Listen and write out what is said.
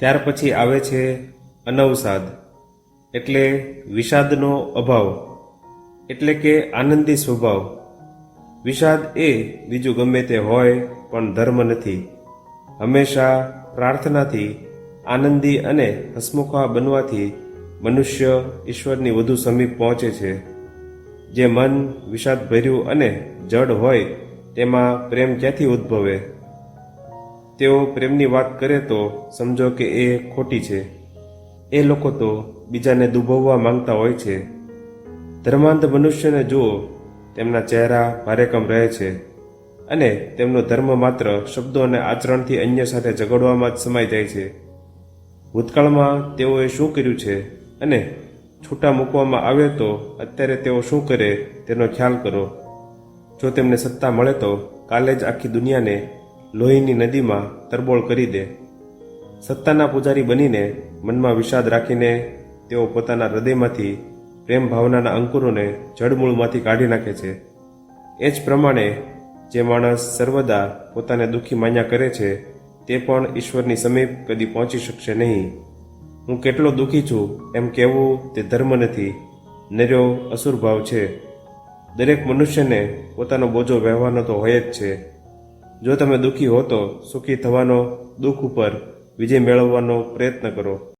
ત્યાર પછી આવે છે અનવસાદ, એટલે વિષાદનો અભાવ, એટલે કે આનંદી સ્વભાવ. વિષાદ એ બીજું ગમે તે હોય, પણ ધર્મ નથી. હંમેશા પ્રાર્થનાથી, આનંદી અને હસમુખા બનવાથી મનુષ્ય ઈશ્વરની વધુ સમીપ પહોંચે છે. જે મન વિષાદભર્યું અને જડ હોય, તેમાં પ્રેમ ક્યાંથી ઉદ્ભવે? તેઓ પ્રેમની વાત કરે તો સમજો કે એ ખોટી છે. એ લોકો તો બીજાને દુભવવા માંગતા હોય છે. ધર્માંધ મનુષ્યને જુઓ, તેમના ચહેરા ભારેકમ રહે છે અને તેમનો ધર્મ માત્ર શબ્દો અને આચરણથી અન્ય સાથે ઝઘડવામાં જ સમાઈ જાય છે. ભૂતકાળમાં તેઓએ શું કર્યું છે અને છૂટા મૂકવામાં આવે તો અત્યારે તેઓ શું કરે તેનો ખ્યાલ કરો. જો તેમને સત્તા મળે તો કાલે જ આખી દુનિયાને લોહીની નદીમાં તરબોળ કરી દે. સત્તાના પૂજારી બનીને મનમાં વિષાદ રાખીને તેઓ પોતાના હૃદયમાંથી પ્રેમ ભાવનાના અંકુરોને જડમૂળમાંથી કાઢી નાખે છે. એ જ પ્રમાણે જે માણસ સર્વદા પોતાને દુઃખી માન્યા કરે છે, તે પણ ઈશ્વરની સમીપ કદી પહોંચી શકશે નહીં. હું કેટલો દુઃખી છું એમ કહેવું તે ધર્મ નથી. નર્યો અસુર ભાવ છે. દરેક મનુષ્યને પોતાનો બોજો વહેવાનો તો હોય જ છે. જો તમે દુઃખી હો તો સુખી થવાનો દુઃખ ઉપર વિજય મેળવવાનો પ્રયત્ન કરો.